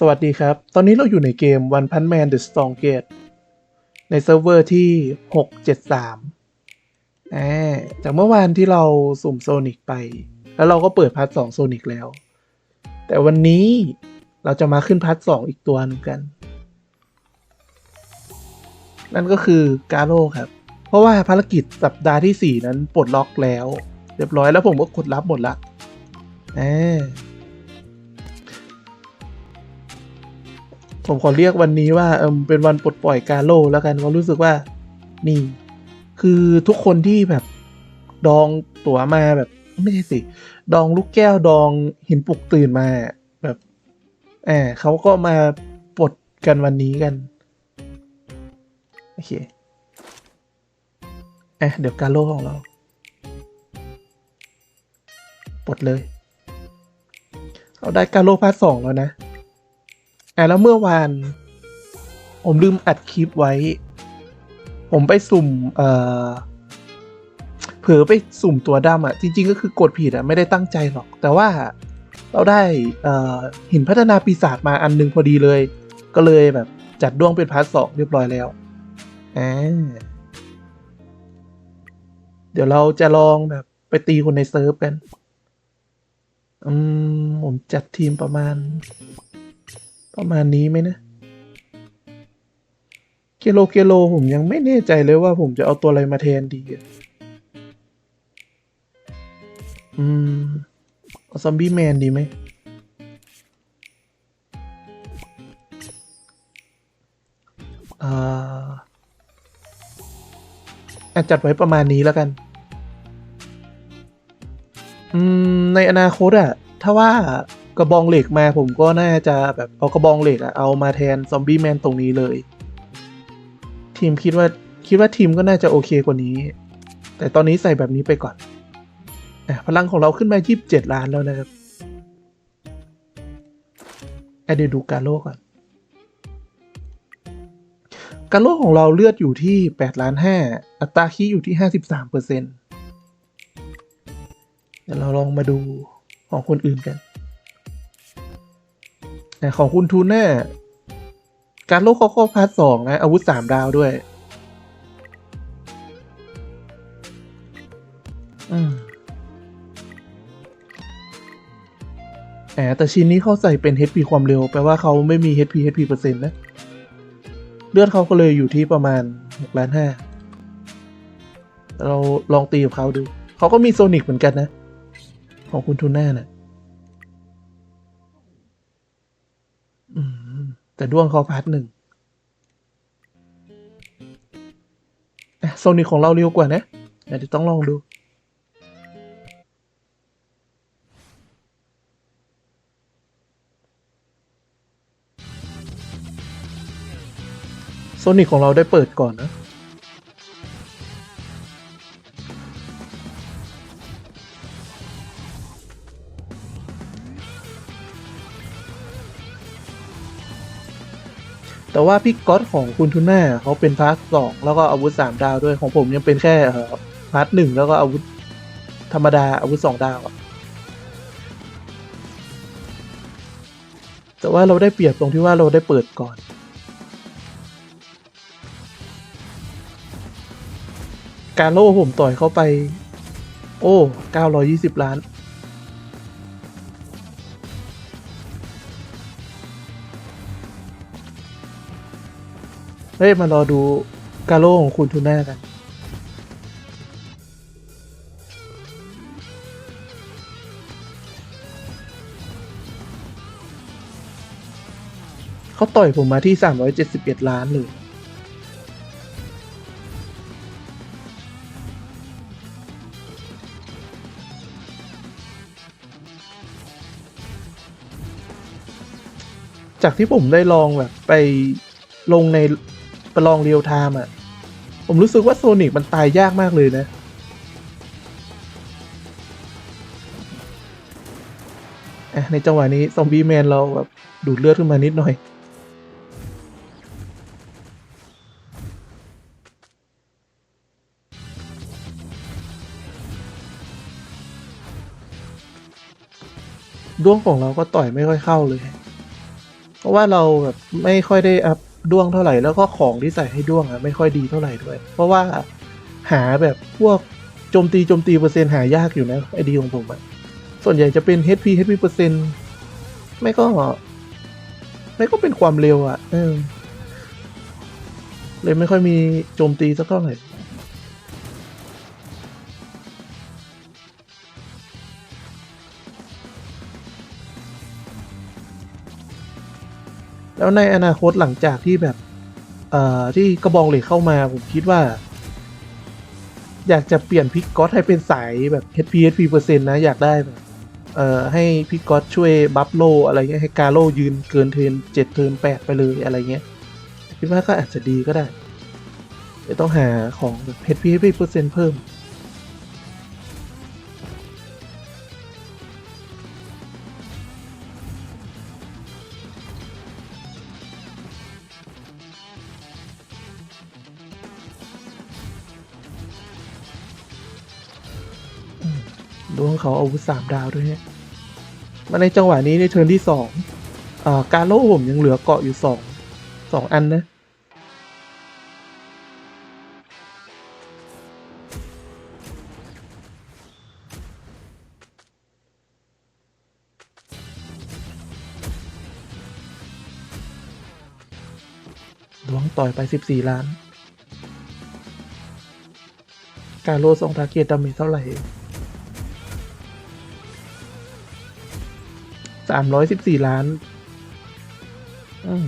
สวัสดีครับ ตอนนี้เราอยู่ในเกม One Punch Man The Strongest ในเซิร์ฟเวอร์ที่ 673อ่าจากเมื่อวานที่เราสุ่มโซนิกไป แล้วเราก็เปิดพาร์ท2โซนิกแล้ว แต่วันนี้เราจะมาขึ้นพาร์ท2อีกตัวหนึ่งกัน นั่นก็คือกาโร่ครับ เพราะว่าภารกิจสัปดาห์ที่ 4 นั้นปลดล็อกแล้ว เรียบร้อยแล้วผมก็กดรับหมดละอ่า ผมขอเรียกวันนี้ว่าเออเป็นวันปลดปล่อยกาโลแล้วกันก็รู้สึกว่านี่ คือทุกคนที่แบบดองตั๋วมาแบบ ไม่ใช่สิ ดองลูกแก้วดองหินปลุกตื่นมาแบบแอบเขาก็มาปลดกันวันนี้กัน โอเคอะเดี๋ยวกาโลของเราปลดเลย เราได้กาโลพาร์ทสองแล้วนะ อะแล้วเมื่อวาน ผมลืมอัดคลิปไว้ ผมไปสุ่ม เอ่อเผลอไปสุ่มตัวดำอะ จริง ๆ ก็คือกดผิดอะ ไม่ได้ตั้งใจหรอก แต่ว่าเราได้เอ่อหินพัฒนาปีศาจมาอันหนึงพอดีเลย ก็เลยแบบจัดดวงเป็นพาร์ทสองเรียบร้อยแล้วอ่าเดี๋ยวเราจะลองแบบไปตีคนในเซิร์ฟกัน อืม ผมจัดทีมประมาณ ประมาณนี้ไหมนะ เกโลเกโลผมยังไม่แน่ใจเลยว่าผมจะเอาตัวอะไรมาแทนดีอะอืมเอาซอมบี้แมนดีไหมอ่าอะจัดไว้ประมาณนี้แล้วกัน อืม ในอนาคตอะถ้าว่า กระบองเหล็กมาผมก็น่าจะแบบเอากระบองเหล็กอะเอามาแทนซอมบี้แมนตรงนี้เลย ทีมคิดว่าคิดว่าทีมก็น่าจะโอเคกว่านี้ แต่ตอนนี้ใส่แบบนี้ไปก่อนอพลังของเราขึ้นมา27 ล้านแล้วนะครับเดี๋ยวดูการโลก่อนการโลของเราเลือดอยู่ที่8ล้าน5อัตราคีอยู่ที่ 53เปอร์เซ็นต์เดี๋ยวเราลองมาดูของคนอื่นกัน แต่ของคุณทูน่าการโลกเขาก็พาร์ทสองนะ อาวุธสามดาวด้วยอแหมแต่ชิ้นนี้เขาใส่เป็น HP ความเร็ว แปลว่าเขาไม่มี HP HP เปอร์เซ็นต์นะ เลือดเขาก็เลยอยู่ที่ประมาณ6ล้านห้าเราลองตีกับเขาดู เขาก็มีโซนิกเหมือนกันนะ ของคุณทูน่านะ่ะ แต่ด้วงเขาพาร์ทหนึ่งโซนิของเราเร็วกว่านะเดี๋ยวต้องลองดู โซนิของเราได้เปิดก่อนนะ แต่ว่าพี่ก๊อตของคุณทูน่าเขาเป็นพาร์ทสองแล้วก็อาวุธสามดาวด้วยของผมยังเป็นแค่พาร์ทหนึ่งแล้วก็อาวุธธรรมดาอาวุธสองดาวอะแต่ว่าเราได้เปรียบตรงที่ว่าเราได้เปิดก่อน การโล่ผมต่อยเข้าไป โอ้เก้าร้อยี่สิบล้าน เฮ้ยมารอดูกาโล่ของคุณทูน่ากัน เขาต่อยผมมาที่ 371 ล้านเลยจากที่ผมได้ลองแบบไปลงใน ประลองเรียลไทม์อะ ผมรู้สึกว่าโซนิกมันตายยากมากเลยนะ ในจังหวะนี้ ซอมบี้แมนเราแบบดูดเลือดขึ้นมานิดหน่อย ด้วงของเราก็ต่อยไม่ค่อยเข้าเลยโอราะว่าเราแบบไม่ค่อยได้อัพ ด้วงเท่าไหร่แล้วก็ของที่ใส่ให้ด้วงอะไม่ค่อยดีเท่าไหร่ด้วย เพราะว่าหาแบบพวกโจมตีโจมตีเปอร์เซ็นต์หายากอยู่นะไอดีของผมอะส่วนใหญ่จะเป็น HP HP เปอร์เซ็นต์ไม่ก็ ไม่ก็เป็นความเร็วอะเออเลยไม่ค่อยมีโจมตีสักเท่าไหร่ แล้วในอนาคตหลังจากที่แบบ เอ่อที่กระบองเหล็กเข้ามา ผมคิดว่า อยากจะเปลี่ยนพิกก๊อตให้เป็นสายแบบ HP HP เปอร์เซ็นต์นะ อยากได้แบบเอ่อให้พิกก๊อตช่วยบัฟโลอะไรเงี้ยให้กาโลยืนเกินเทินเจ็ดเทินแปดไปเลยอะไรเงี้ยคิดว่าก็อาจจะดีก็ได้เดี๋ยวต้องหาของแบบ HP HP เปอร์เซ็นต์เพิ่ม ดวงเขาอาวุธสามดาวด้วยเนี่ยมาในจังหวะนี้ในเทิร์นที่สองอ่าการโล่ผมยังเหลือเกาะอยู่สองสองอันนะดวงต่อยไปสิบสี่ล้าน การโลสองทาร์เกตดาเมจเท่าไหร่ สามร้อยสิบสี่ล้านอืม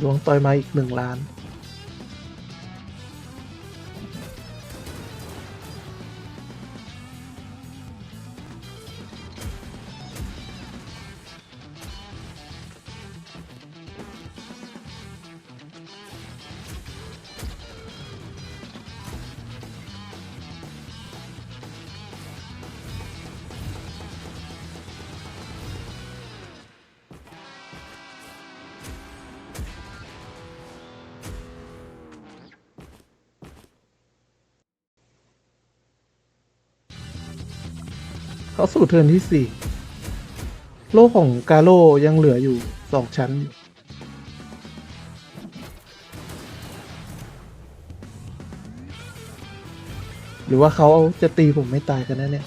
ดวงต่อยมาอีกหนึ่งล้าน เข้าสู่เทิร์นที่สี่โลกของกาโลยังเหลืออยู่สองชั้นอยู่หรือว่าเขาจะตีผมไม่ตายกันนะเนี่ย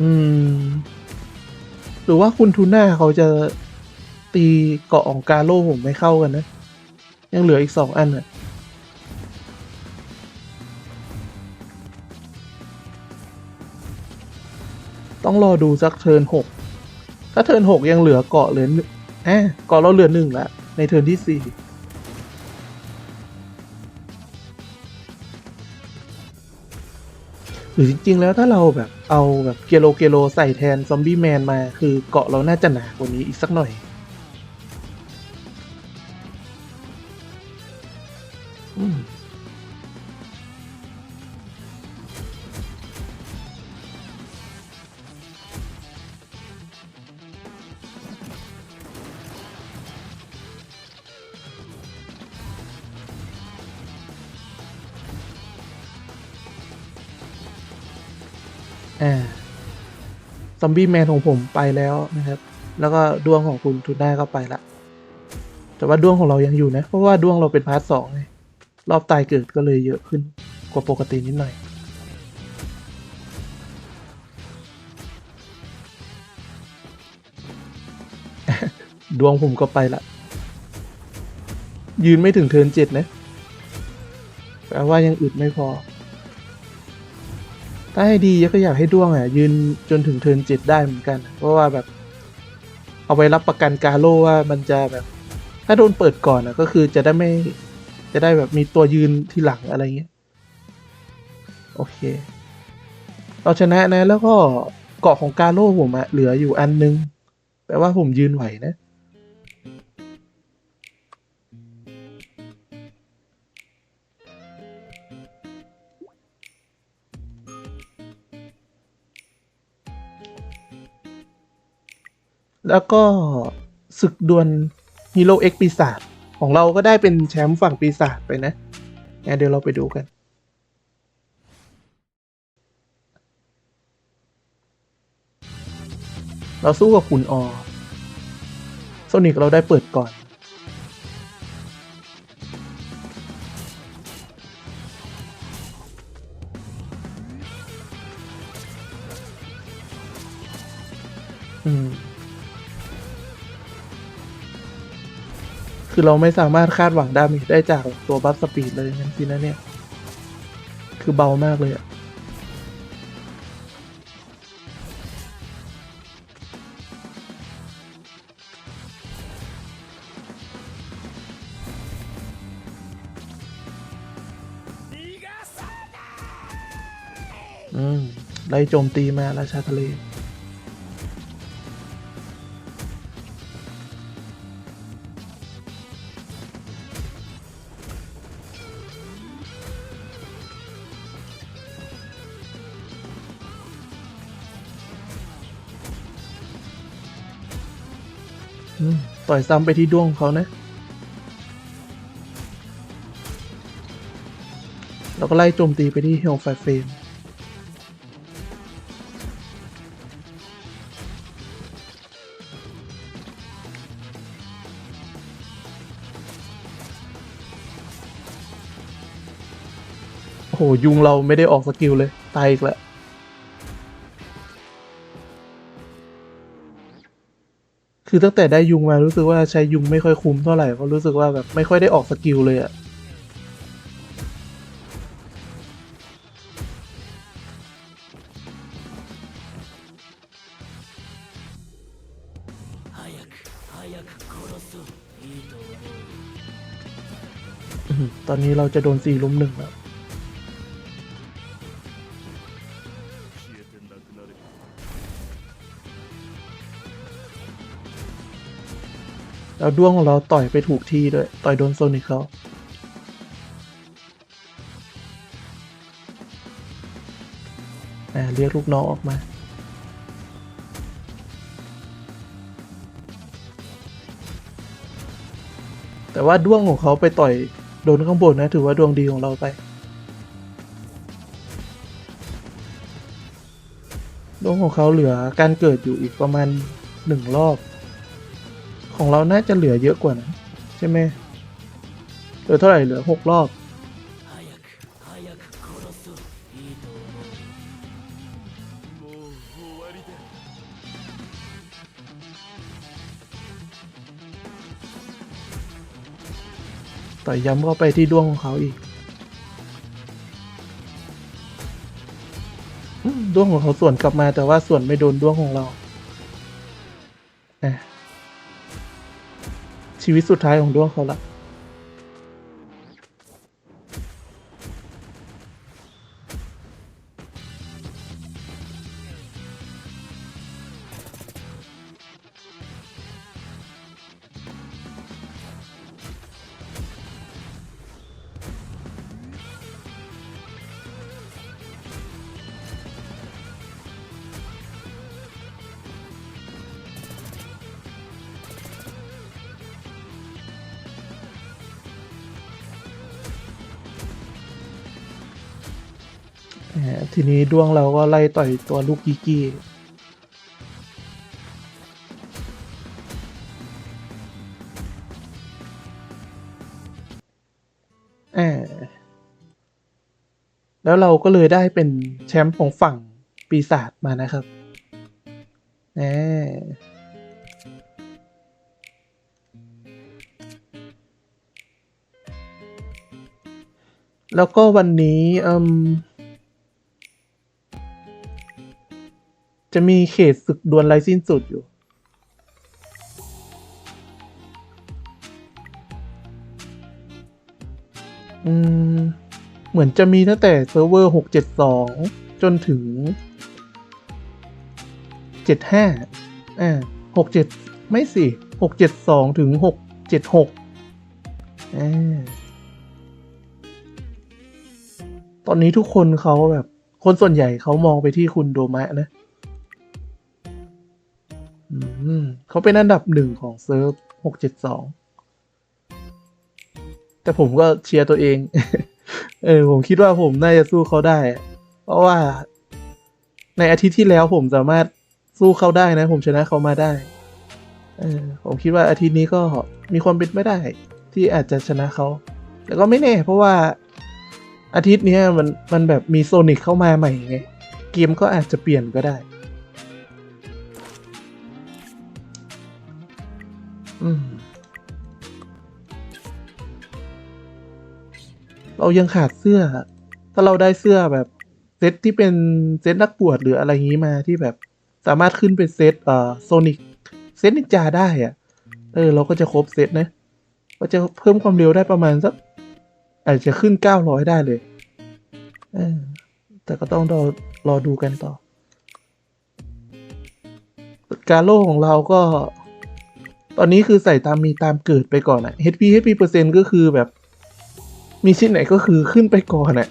อืม หรือว่าคุณทูน่าเขาจะ ตีเกาะของกาโลผมไม่เข้ากันนะ ยังเหลืออีกสองอันอะต้องรอดูสักเทิร์นหกถ้าเทิร์นหกยังเหลือเกาะเหลือนอะเกาะเราเหลือหนึ่งละในเทิร์นที่สี่หรือจริง ๆ แล้วถ้าเราแบบเอาแบบเกโลเกโลใส่แทนซอมบี้แมนมา คือเกาะเราน่าจะหนากว่านี้อีกสักหน่อย อ่าซอมบี้แมนของผมไปแล้วนะครับ แล้วก็ดวงของคุณทุนได้ก็ไปละ แต่ว่าดวงของเรายังอยู่นะ เพราะว่าดวงเราเป็นพาร์ทสองไงรอบตายเกิดก็เลยเยอะขึ้นกว่าปกตินิดหน่อย ดวงผมก็ไปละ ยืนไม่ถึงเทินเจ็ดนะ แปลว่ายังอึดไม่พอ ถ้าให้ดีก็อยากให้ด้วงอะยืนจนถึงเทิร์นเจ็ดได้เหมือนกัน เพราะว่าแบบ เอาไว้รับประกันกาโลว่ามันจะแบบ ถ้าโดนเปิดก่อนอะก็คือจะได้ไม่จะได้แบบมีตัวยืนที่หลังอะไรเงี้ยโอเค เราชนะนะแล้วก็เกาะของกาโลผมอะเหลืออยู่อันนึงแปลว่าผมยืนไหวนะ แล้วก็ศึกดวลฮีโร่เอ็กปีศาจของเราก็ได้เป็นแชมป์ฝั่งปีศาจไปนะงั้นเดี๋ยวเราไปดูกันเราสู้กับขุนออโซนิกเราได้เปิดก่อน อืม คือเราไม่สามารถคาดหวังดาเมจได้จากตัวบัฟสปีดเลยงั้นสินะเนี่ย คือเบามากเลยอะอืม ไล่โจมตีมาราชาทะเล ต่อยซ้ำไปที่ด้วงเขานะ แล้วก็ไล่โจมตีไปที่เฮลไฟเฟนโอ้โหยุงเราไม่ได้ออกสกิลเลย ตายอีกแล้ว คือตั้งแต่ได้ยุงมารู้สึกว่าใช้ยุงไม่ค่อยคุ้มเท่าไหร่เพราะรู้สึกว่าแบบไม่ค่อยได้ออกสกิลเลยอะอื้อหือตอนนี้เราจะโดนสี่ลุมหนึ่งแล้ว แล้วด้วงของเราต่อยไปถูกที่ด้วย ต่อยโดนโซนิกเขาอ่าเรียกลูกน้องออกมาแต่ว่าด้วงของเขาไปต่อยโดนข้างบนนะ ถือว่าดวงดีของเราไป ดวงของเขาเหลือการเกิดอยู่อีกประมาณหนึ่งรอบ ของเราน่าจะเหลือเยอะกว่านะ ใช่ไหมเหลือเท่าไหร่เหลือหกรอบ ต่อยย้ำเข้าไปที่ดวงของเขาอีกดวงของเขาส่วนกลับมาแต่ว่าส่วนไม่โดนดวงของเรา ชีวิตสุดท้ายของดวงเขาละ ทีนี้ดวงเราก็ไล่ต่อยตัวลูกกิกี้อ่าแล้วเราก็เลยได้เป็นแชมป์ของฝั่งปีศาจมานะครับอ่าแล้วก็วันนี้อืม จะมีเขตศึกดวลไรสิ้นสุดอยู่ อืม เหมือนจะมีตั้งแต่เซิร์ฟเวอร์หกเจ็ดสองจนถึงเจ็ดห้าอ่าหกเจ็ดไม่สิหกเจ็ดสองถึงหกเจ็ดหกอ่า ตอนนี้ทุกคนเขาแบบ คนส่วนใหญ่เขามองไปที่คุณโดมะนะ เขาเป็นอันดับหนึ่งของเซิร์ฟหกเจ็ดสองแต่ผมก็เชียร์ตัวเอง เออผมคิดว่าผมน่าจะสู้เขาได้ เพราะว่า ในอาทิตย์ที่แล้วผมสามารถสู้เขาได้นะ ผมชนะเขามาได้ เออผมคิดว่าอาทิตย์นี้ก็มีความเป็นไม่ได้ ที่อาจจะชนะเขา แต่ก็ไม่แน่ เพราะว่าอาทิตย์นี้มันมันแบบมีโซนิกเข้ามาใหม่ไง เกมก็อาจจะเปลี่ยนก็ได้ เรายังขาดเสื้อ ถ้าเราได้เสื้อแบบเซตที่เป็นเซตนักบวชหรืออะไรงนี้มาที่แบบสามารถขึ้นเป็นเซตเอ่อโซนิกเซตนินจาได้อะเออ เราก็จะครบเซตนะก็จะเพิ่มความเร็วได้ประมาณสักอาจจะขึ้นเก้าร้อยได้เลยเออแต่ก็ต้องรอรอดูกันต่อ การโล่ของเราก็ ตอนนี้คือใส่ตามมีตามเกิดไปก่อนอะ HP HP เปอร์เซ็นต์ก็คือแบบ มีชิ้นไหนก็คือขึ้นไปก่อนอะ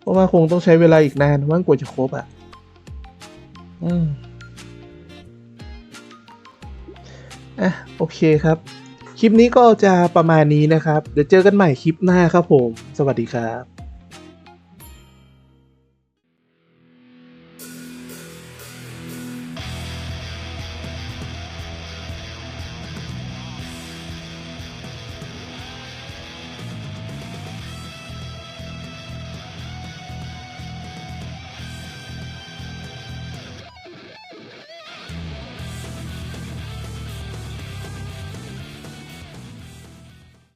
เพราะว่าคงต้องใช้เวลาอีกนานว่างกว่าจะครบอะอืมอะโอเคครับ คลิปนี้ก็จะประมาณนี้นะครับ เดี๋ยวเจอกันใหม่คลิปหน้าครับผม สวัสดีครับ